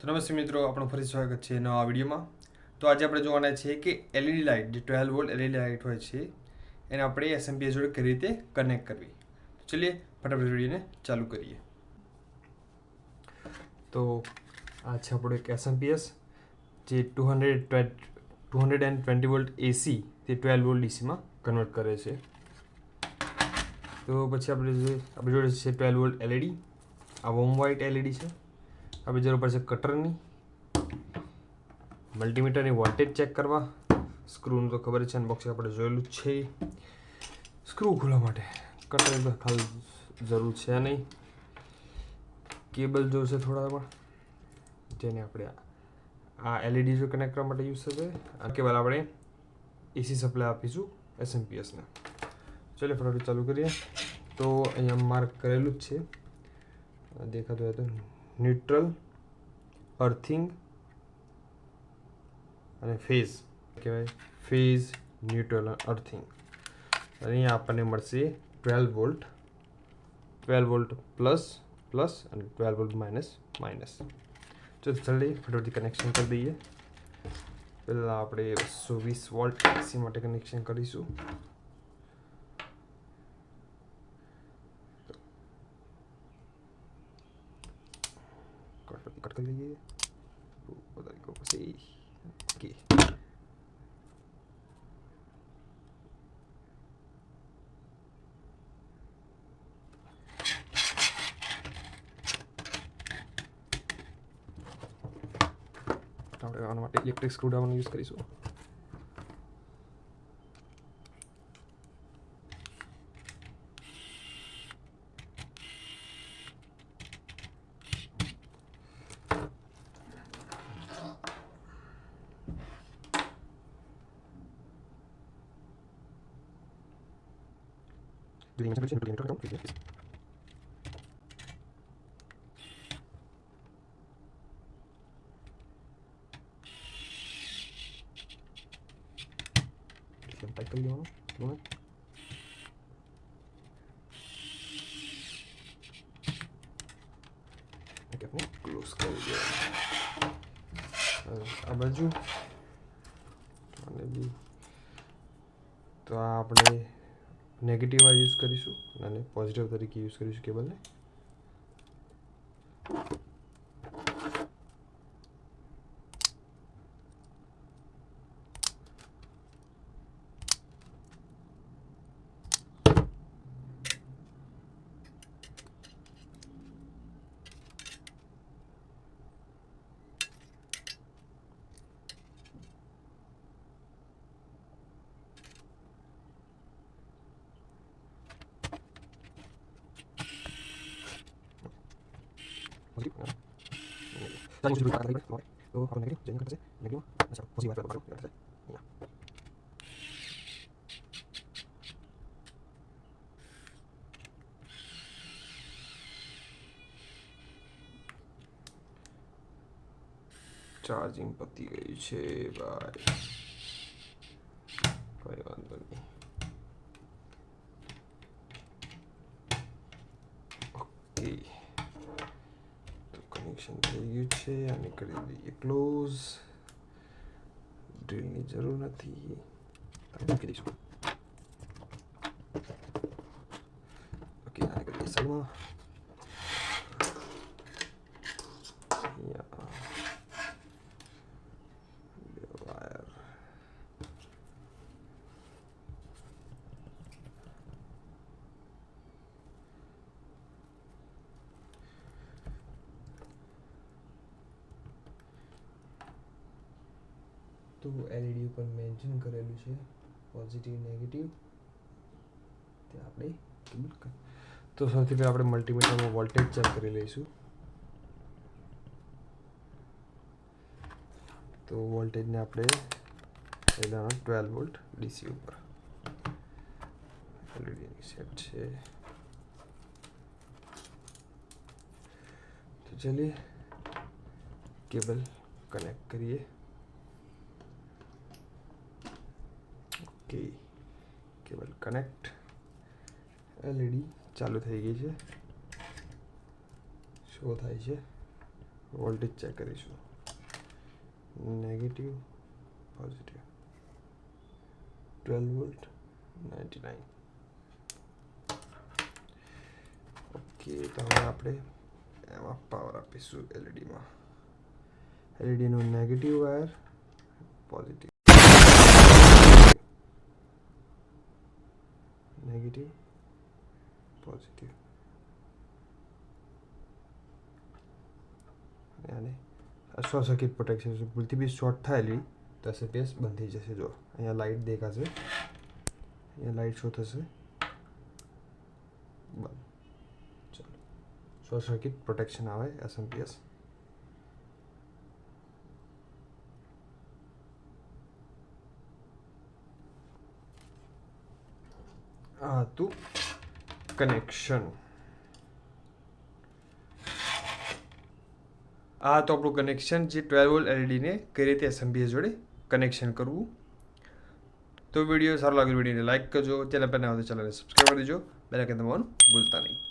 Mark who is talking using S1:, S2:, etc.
S1: તો નમસ્તે મિત્રો, આપણું ફરી સ્વાગત છે નવા વિડીયોમાં. તો આજે આપણે જોવાના છે કે એલઈડી લાઇટ જે ટ્વેલ્વ વોલ્ટ એલઈડી લાઇટ હોય છે, એને આપણે એસએમપીએસ જોડે કઈ રીતે કનેક્ટ કરવી? તો ચલીએ, ફટાફટ વિડીયોને ચાલુ કરીએ. તો આ છે આપણું એક એસએમપીએસ જે two hundred two hundred and twenty volt AC તે ટ્વેલ્વ વોલ્ટ ડીસીમાં કન્વર્ટ કરે છે. તો પછી આપણે જે આપણી જોડે છે ટ્વેલ્વ વોલ્ટ એલઈડી આ વોમ વ્હાઇટ એલઈડી છે. આપણે જરૂર પડશે કટરની. મલ્ટીમીટરની વોલ્ટેજ ચેક કરવા. સ્ક્રૂનું તો ખબર છે અનબોક્સિંગ આપણે જોયેલું જ છે. સ્ક્રૂ ખોલવા માટે. કટર તો ખાલી જરૂર છે નહીં. કેબલ જોશે થોડા પણ. જેને આપણે આ એલઈડી જો કનેક્ટ કરવા માટે યુઝ થશે. આ કેબલ આપણે એસી સપ્લાય આપીશું એસએમપીએસને ચાલો ફટાફટ ચાલુ કરીએ. તો અહીંયા માર્ક કરેલું જ છે. દેખાતું હોય તો ન્યુટ્રલ, અર્થિંગ અને ફેઝ. કહેવાય? Phase, neutral earthing. અહીંયા આપણને મળશે twelve volt. Twelve volt plus plus અને ટ્વેલ્વ વોલ્ટ માઇનસ માઇનસ. જો જલ્દી ફટાફટથી કનેક્શન કરી દઈએ. પહેલાં આપણે વીસ વોલ્ટ એસી માટે કનેક્શન કરીશું. કટ કટ કરી લઈએ વધારે કહું પછી ઓકે આપણે આના માટે ઇલેક્ટ્રિક સ્ક્રૂડ્રાઈવરનો યુઝ કરીશું Drilling machine, drilling machine, drilling machine. એકદમ ટાઈટ કરી દેવાનું બરાબર એક આપણે ક્લોઝ કરી દેવાનું હવે આ બાજુ અને બી તો આ આપણે નેગેટિવ આ યુઝ કરીશું અને પોઝિટિવ તરીકે યુઝ કરીશું કેબલને પોઝિટિવ સારી પોઝિટિવ કાઢી લઈએ બરાબર તો આપણો નેગેટિવ જેને કરશે નેગેટિવ અચ્છા પોઝિટિવ વાત કરવાનું કરશે અહીંયા ચાર્જિંગ પતી ગયું છે ભાઈ કઈ વાંધો નહીં ઓકે કનેક્શન થઈ ગયું છે આને કરી દઈએ ક્લોઝ ડ્રીલની જરૂર નથી. મૂકી દઈશું. ઓકે આને કરીએ સાઈડમાં અહીંયા બે વાયર તો એલઈડી ઉપર મેન્શન કરેલું છે. પોઝિટિવ નેગેટિવ તે આપણે કેબલ તો સૌથી પહેલાં આપણે મલ્ટીમીટરમાં વોલ્ટેજ ચેક કરી લઈશું. તો વોલ્ટેજને આપણે પહેલાં ટ્વેલ્વ વોલ્ટ ડીસી ઉપર. એલઈડીની સેટ છે. તો ચલીએ. કેબલ કનેક્ટ કરીએ. ઓકે કેબલ કનેક્ટ એલઈડી ચાલુ થઈ ગઈ છે. શો થાય છે. વોલ્ટેજ ચેક કરીશું. Negative positive twelve volt ninety nine okay તો હવે આપણે એમાં પાવર આપીશું એલઈડીમાં. એલઈડીનો negative wire positive negative positive અને આ શોર્ટ સર્કિટ પ્રોટેક્શન છે ભૂલથી બી શોર્ટ થાય એલઈડી તો એસએપીએસ બંધ થઈ જશે જો અહીંયા લાઇટ દેખાશે અહીંયા લાઇટ શો થશે બંધ ચાલો શોર્ટ સર્કિટ પ્રોટેક્શન આવે એસએમપીએસ આ હતું કનેક્શન આ તો આપણું કનેક્શન જે ટ્વેલ્વ વોલ્ટ એલઈડીને કઈ રીતે એસએમબીએ જોડે કનેક્શન કરવું. તો વીડિયો સારો લાગે વિડીયોને લાઇક કરજો. ચેનલ પર ના હોય તો ચેનલને સબસ્ક્રાઈબ કરી દેજો. બેલ આઇકન દબાવવાનું ભૂલતા નહીં.